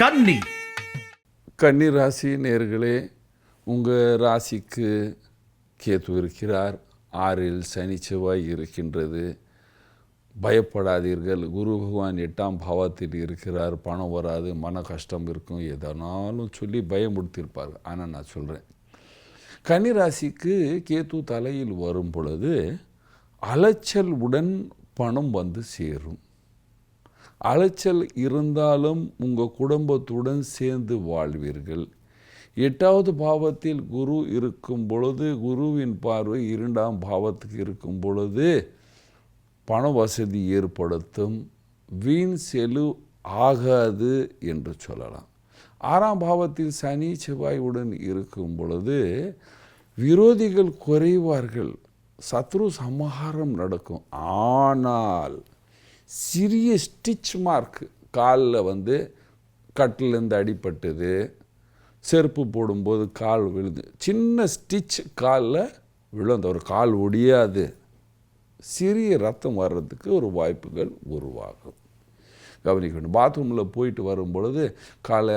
கன்னி. கன்னி ராசி நேர்களே உங்கள் ராசிக்கு கேத்து இருக்கிறார். ஆறில் சனி செவ்வாய் இருக்கின்றது. பயப்படாதீர்கள். குரு பகவான் எட்டாம் பாவத்தில் இருக்கிறார். பணம் வராது மன கஷ்டம் இருக்கும். எதனாலும் சொல்லி பயமுடுத்தியிருப்பார் ஆனால் நான் சொல்கிறேன் கன்னி ராசிக்கு கேத்து தலையில் வரும் பொழுது அலைச்சல் உடன் பணம் வந்து சேரும். அலைச்சல் இருந்தாலும் உங்கள் குடும்பத்துடன் சேர்ந்து வாழ்வீர்கள். எட்டாவது பாவத்தில் குரு இருக்கும் பொழுது குருவின் பார்வை இரண்டாம் பாவத்துக்கு இருக்கும் பொழுது பண வசதி ஏற்படுத்தும். வீண் செலு ஆகாது என்று சொல்லலாம். ஆறாம் பாவத்தில் சனி செவ்வாயுடன் இருக்கும் பொழுது விரோதிகள் குறைவார்கள். சத்ரு சமஹாரம் நடக்கும். ஆனால் சிறிய ஸ்டிச் மார்க் காலில் வந்து கட்டிலேருந்து அடிப்பட்டது செருப்பு போடும்போது கால் விழுது சின்ன ஸ்டிச் காலில் விழுந்த ஒரு கால் ஒடியாது. சிறிய ரத்தம் வர்றதுக்கு ஒரு வாய்ப்புகள் உருவாகும். கவனிக்கணும். பாத்ரூமில் போயிட்டு வரும் பொழுது காலை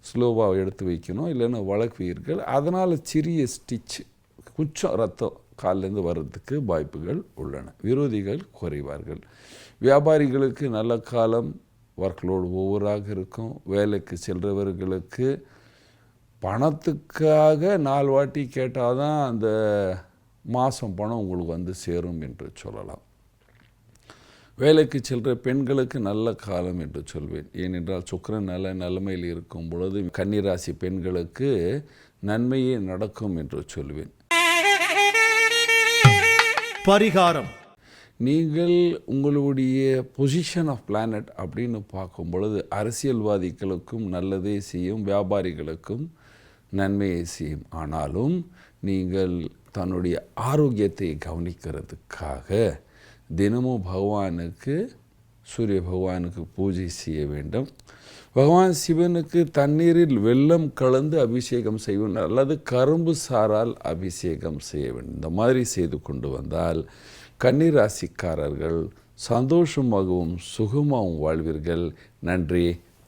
ஸ்லோவாக எடுத்து வைக்கணும். இல்லைன்னா வளர்க்குவீர்கள் அதனால் சிறிய ஸ்டிச் குச்சம் ரத்தம் காலிலேருந்து வர்றதுக்கு வாய்ப்புகள் உள்ளன. விரோதிகள் குறைவார்கள். வியாபாரிகளுக்கு நல்ல காலம் ஒர்க்லோடு ஓவராக இருக்கும். வேலைக்கு செல்றவர்களுக்கு பணத்துக்காக நாலு வாட்டி கேட்டால் தான் அந்த மாதம் பணம் உங்களுக்கு வந்து சேரும் என்று சொல்லலாம். வேலைக்கு செல்கிற பெண்களுக்கு நல்ல காலம் என்று சொல்வேன். ஏனென்றால் சுக்கிரன் நல்ல நிலைமையில் இருக்கும் பொழுது கன்னிராசி பெண்களுக்கு நன்மையே நடக்கும் என்று சொல்வேன். பரிகாரம். நீங்கள் உங்களுடைய பொசிஷன் ஆஃப் பிளானட் அப்படின்னு பார்க்கும் பொழுது அரசியல்வாதிகளுக்கும் நல்லதே செய்யும் வியாபாரிகளுக்கும் நன்மையை செய்யும். ஆனாலும் நீங்கள் தன்னுடைய ஆரோக்கியத்தை கவனிக்கிறதுக்காக தினமும் பகவானுக்கு சூரிய பகவானுக்கு பூஜை செய்ய வேண்டும். பகவான் சிவனுக்கு தண்ணீரில் வெள்ளம் கலந்து அபிஷேகம் செய்ய வேண்டும் அல்லது கரும்பு சாரால் அபிஷேகம் செய்ய வேண்டும். இந்த மாதிரி செய்து கொண்டு வந்தால் கன்னிராசிக்காரர்கள் சந்தோஷமாகவும் சுகமாகவும் வாழ்வீர்கள். நன்றி.